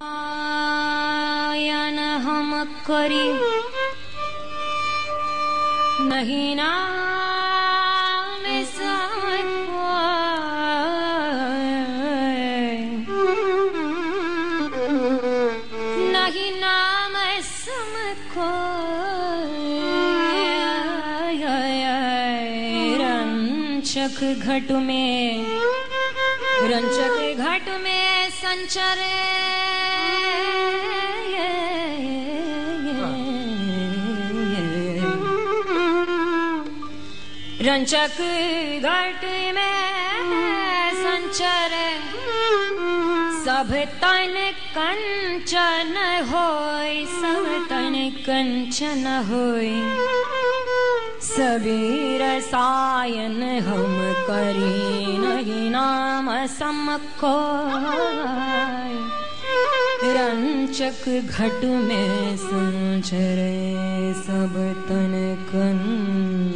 Ion हम करी। नहीं नाम नहीं नाम समको रंचक घट में, रंचक घट में संचरे। रंचक घट में संचरे। सब तन कंचन होय सब तन कंचन होय। सबीर सायन हम करी नहीं नाम समको रंचक घट में संचरे सब तन कंचन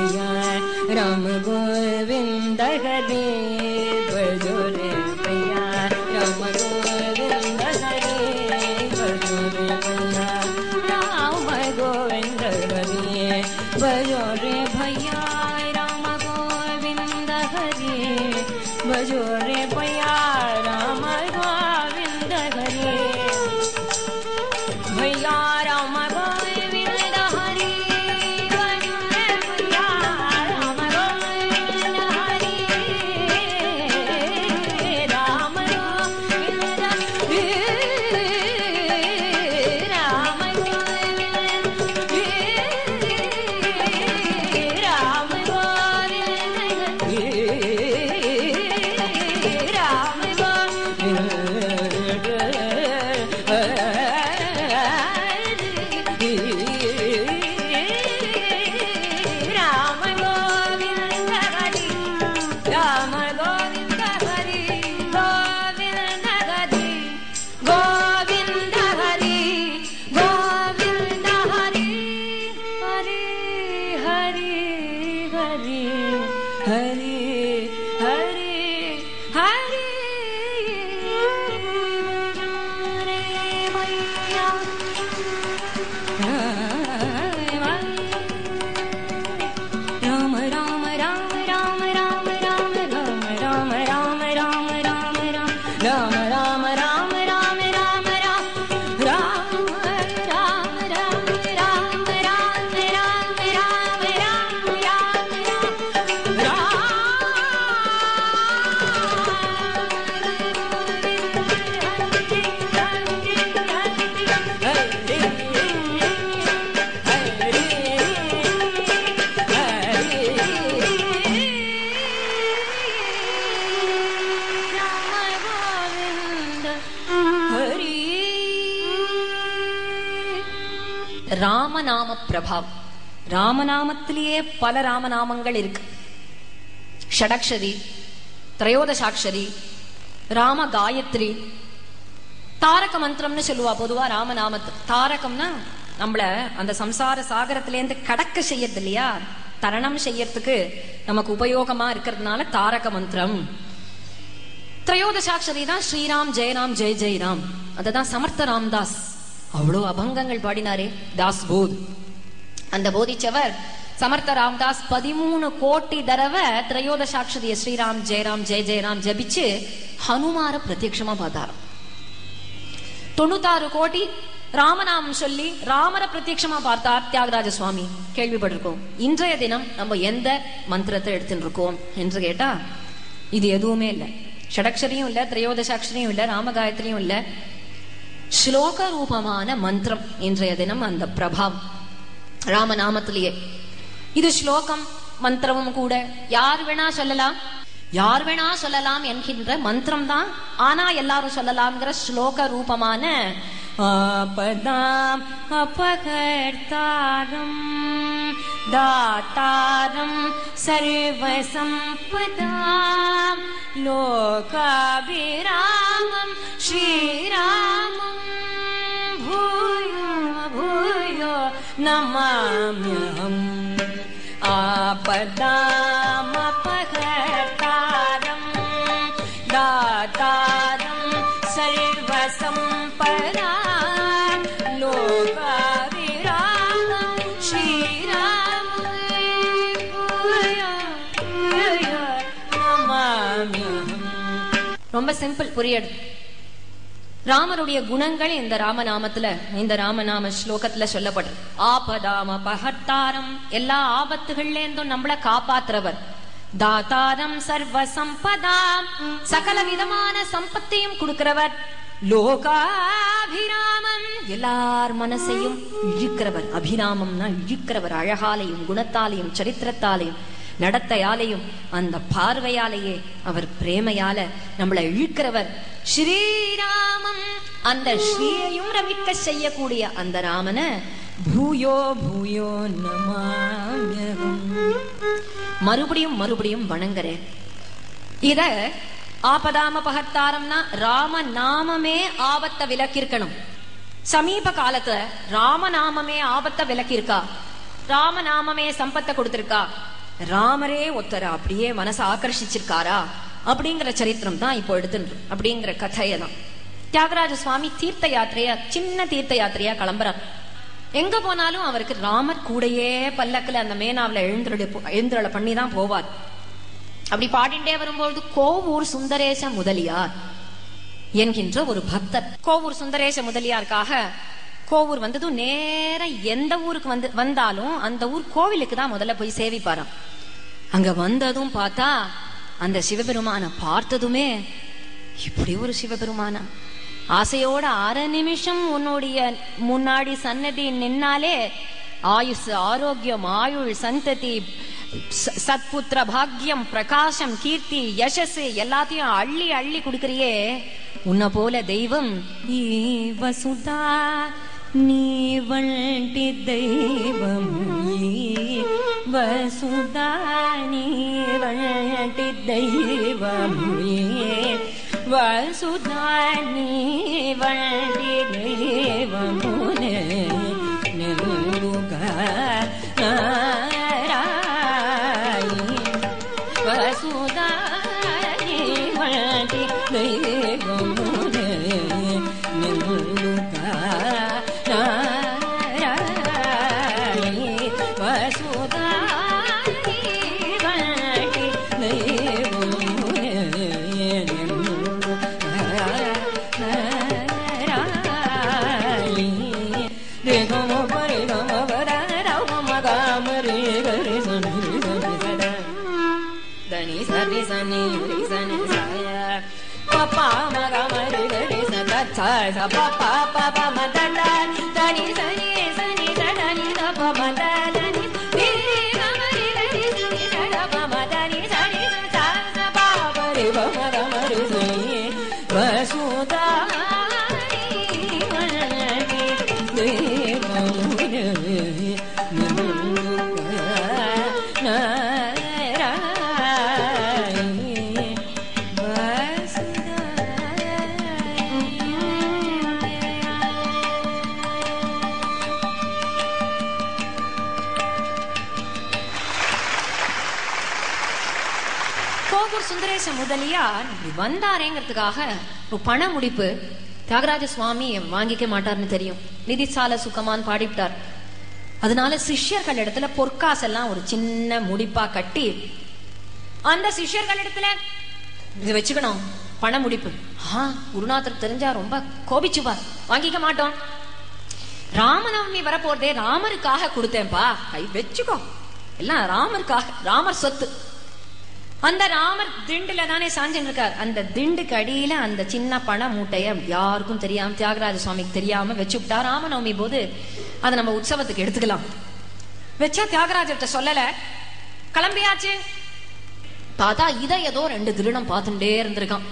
राम गोविन्द गरे भजो रे भैया राम गोविन्द हरे। भजो रे बजोरे राम गोविन्द गलि भजो रे भैया राम गोविन्द हरे। भजो रे भैया राम गोविन्द भोविन्दरे भ No, no. ராமநாம பிரபாவ் ராமநாமத்திலேயே பல ராமநாமங்கள் இருக்கு. ஷடக்ஷரி திரையோதசாட்சரி ராம காயத்ரி தாரக மந்திரம்னு சொல்லுவா பொதுவா ராமநாமத்து. தாரகம்னா நம்மள அந்த சம்சார சாகரத்திலேருந்து கடக்க செய்யறது இல்லையா தரணம் செய்யறதுக்கு நமக்கு உபயோகமா இருக்கிறதுனால தாரக மந்திரம். திரையோதசாட்சரி தான் ஸ்ரீராம் ஜெயராம் ஜெய் ஜெயராம். அதுதான் சமர்த்த ராம்தாஸ். அவ்வளவு அபங்கங்கள் பாடினாரே. தாஸ் போத் அந்த போதிச்சவர் சமர்த்த ராம்தாஸ் பதிமூணு கோட்டி தடவை திரையோதசாட்சரிய ஸ்ரீராம் ஜெயராம் ஜெய ஜெயராம் ஜபிச்சு ஹனுமார பிரத்யட்சமா பார்த்தாராம். தொண்ணூத்தாறு கோடி ராமநாமம் சொல்லி ராமர பிரத்யட்சமா பார்த்தார் தியாகராஜ சுவாமி. கேள்விப்பட்டிருக்கோம். இன்றைய தினம் நம்ம எந்த மந்திரத்தை எடுத்துட்டு இருக்கோம் என்று கேட்டா இது எதுவுமே இல்லை. ஷடக்ஷரியும் இல்ல திரையோதசாட்சரியும் இல்ல ராமகாயத்ரியும் இல்ல ஸ்லோக ரூபமான மந்திரம் இன்றைய தினம் அந்த பிரபாவம். ராமநாமத்திலேயே. இது ஸ்லோகம் மந்திரமும் கூட. யார் வேணா சொல்லலாம். யார் வேணா சொல்லலாம் என்கின்ற மந்திரம் தான் ஆனா எல்லாரும் சொல்லலாம்ங்கிற ஸ்லோக ரூபமான ஆபதாம் அபகர்த்தாரம் தாத்தாரம் சர்வசம்பதாம் லோகாபிரா नमाम्यहम् आपदामपहर्तारम् दातारम् सर्वसम्पदा लोकाभिरामम् श्रीरामम् भूयो भूयो नमाम्यहम् ரொம்ப சிம்பிள் புரியுது ராமருடைய குணங்கள் இந்த ராமநாமத்துல இந்த ராமநாம ஸ்லோகத்துல சொல்லப்படுது ஆபதாம பகத்தாரம். எல்லா ஆபத்துகள்ல இருந்தும் நம்மள காப்பாத்துறவர். தாதாரம் சர்வ சம்பதாம் சகல விதமான சம்பத்தையும் கொடுக்கிறவர். லோகாபிராமம். எல்லார் மனசையும் இழுக்கிறவர். அபிராமம்னா இழுக்கிறவர். அழகாலையும் குணத்தாலையும் சரித்திரத்தாலையும். நடத்தையாலையும் அந்த பார்வையாலேயே அவர் பிரேமையால நம்மளை இழுக்கிறவர் ஸ்ரீராமம் அந்த ஸ்ரீயையும் ரமிக்க செய்யக்கூடிய அந்த ராமன பூயோ பூயோ நமாம்யகம் மறுபடியும் மறுபடியும் வணங்குறேன். இத ஆபதாம பகத்தாரம்னா ராம நாமமே ஆபத்தை விலக்கிருக்கணும் சமீப காலத்துல ராமநாமமே ஆபத்தை விலக்கியிருக்கா ராமநாமமே சம்பத்தை கொடுத்திருக்கா? ராமரே ஒத்தரா அப்படியே மனசை ஆக்கர்ஷிச்சிருக்காரா? அப்படிங்கிற சரித்திரம் தான் இப்போ எடுத்துட்டு அப்படிங்கிற கதையை தான். தியாகராஜ சுவாமி தீர்த்த யாத்திரையா சின்ன தீர்த்த யாத்திரையா கிளம்புறார். எங்க போனாலும் அவருக்கு ராமர் கூடையே பல்லக்குல அந்த மேனாவில் எழுந்தருளை எழுந்தருளை பண்ணி தான் போவார். அப்படி பாடிண்டே வரும்பொழுது கோவூர் சுந்தரேச முதலியார் என்கின்ற ஒரு பக்தர். கோவூர் சுந்தரேச முதலியாருக்காக கோவூர் வந்ததும் நேர எந்த ஊருக்கு வந்து வந்தாலும் அந்த ஊர் கோவிலுக்கு தான் முதல்ல போய் சேவிப்பாராம். அங்க வந்ததும் பார்த்தா அந்த சிவபெருமான பார்த்ததுமே இப்படி ஒரு சிவபெருமானா. ஆசையோட அரை நிமிஷம் உன்னுடைய முன்னாடி சன்னதி நின்னாலே ஆயுஸ் ஆரோக்கியம் ஆயுள் சந்ததி சத்புத்திர பாக்யம் பிரகாசம் கீர்த்தி யசஸ் எல்லாத்தையும் அள்ளி அள்ளி கொடுக்கறியே. உன்னை போல தெய்வம் ஈ வசுதா. निवण्टि दैव मि దైవమునే वैबम् वासुदानी वर्णितुदानी वैबम् दनि सनि सनि रे सनि साया पपा म गम रे ग रे स द छ स प प प प म द द दनि सनि सनि द द नि द प म द द नि रे गम रे ग रे सनि द द प म द नि सनि स सा स प प रे ग म गम रे सनि கோவூர் சுந்தரேச முதலியார் வந்தாரேங்கிறதுக்காக பண முடிப்பு தியாகராஜ சுவாமி வாங்கிக்க மாட்டார்னு தெரியும். நிதிசால சுகமான் பாடிவிட்டார். அதனால சிஷ்யர்கள் இடத்துல பொற்காசெல்லாம் ஒரு சின்ன முடிப்பா கட்டி அந்த சிஷ்யர்கள் இடத்துல இது வச்சுக்கணும் பண முடிப்பு. ஆ குருநாதர் தெரிஞ்சா ரொம்ப கோபிச்சுப்பார். வாங்கிக்க மாட்டோம். ராமநவமி வரப்போறதே ராமருக்காக கொடுத்தேன்பா கை வச்சுக்கோ. எல்லாம் ராமருக்காக ராமர் சொத்து. அந்த ராமர் திண்டுல தானே சாஞ்சின்னு இருக்கார். அந்த திண்டுக்கு அடியில அந்த சின்ன பண மூட்டைய யாருக்கும் தெரியாம தியாகராஜ சுவாமிக்கு தெரியாம வச்சுவிட்டா ராமநவமி போது அதை நம்ம உற்சவத்துக்கு எடுத்துக்கலாம். வச்சா தியாகராஜர்கிட்ட சொல்லல கிளம்பியாச்சு. பார்த்தா இதை ஏதோ ரெண்டு திருடம் பார்த்துட்டே இருந்திருக்கான்.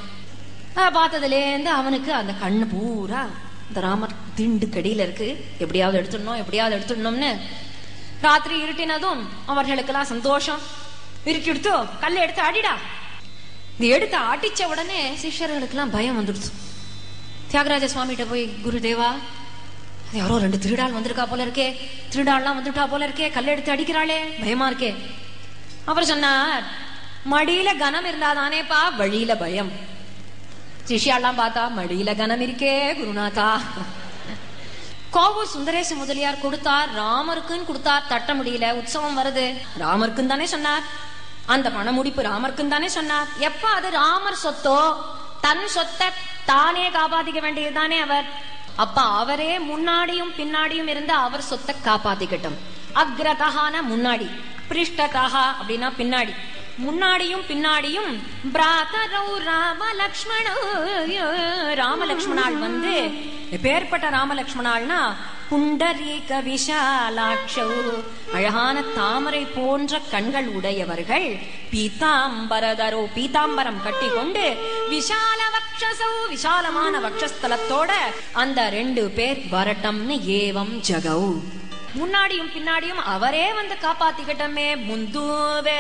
பார்த்ததுலேருந்து அவனுக்கு அந்த கண்ணு பூரா இந்த ராமர் திண்டு கடியில இருக்கு. எப்படியாவது எடுத்துடணும் எப்படியாவது எடுத்துடணும்னு. ராத்திரி இருட்டினதும் அவர்களுக்கெல்லாம் சந்தோஷம். இருட்டி எடுத்தோ கல்லை எடுத்து அடிடா இது எடுத்து அடிச்ச உடனே சிஷ்யர்களுக்கெல்லாம் பயம் வந்துடுச்சு. தியாகராஜ சுவாமிகிட்ட போய் குருதேவா யாரோ ரெண்டு திருடாள் வந்திருக்கா போல இருக்கே. திருடாள்லாம் வந்துட்டா போல இருக்கே கல்லை எடுத்து அடிக்கிறாளே. பயமா இருக்கே. அவர் சொன்னார் மடியில கனம் இருந்தாதானேப்பா வழியில பயம். சிஷியாலாம் பார்த்தா மடியில கனம் இருக்கே குருநாதா. கோவூர் சுந்தரேச முதலியார் கொடுத்தார் ராமருக்குன்னு கொடுத்தார் தட்ட முடியல உற்சவம் வருது. ராமருக்குன்னு தானே சொன்னார் அந்த பணமுடிப்பு ராமருக்குன்னு தானே சொன்னார். எப்ப அது ராமர் சொத்தோ தன் சொத்தை தானே காப்பாத்திக்க வேண்டியதுதானே அவர். அப்ப அவரே முன்னாடியும் பின்னாடியும் இருந்து அவர் சொத்தை காப்பாத்திக்கட்டும். அக்ரதகான முன்னாடி பிருஷ்டதகா அப்படின்னா பின்னாடி. முன்னாடியும் பின்னாடியும் பிராதரோ ராம லக்ஷ்மண ராமலக்ஷ்மணால் வந்து எப்பேற்பட்ட ராமலக்ஷ்மணாள்னா புண்டரீக விஷாலாட்சௌ அழகான தாமரை போன்ற கண்கள் உடையவர்கள் பீதாம்பரதரோ பீதாம்பரம் கட்டி கொண்டு விஷால வக்ஷசௌ விசாலமான வக்ஷஸ்தலத்தோட அந்த ரெண்டு பேர் வரட்டம்னு ஏவம் ஜகௌ. முன்னாடியும் பின்னாடியும் அவரே வந்து காப்பாத்திக்கிட்டமே முந்துவே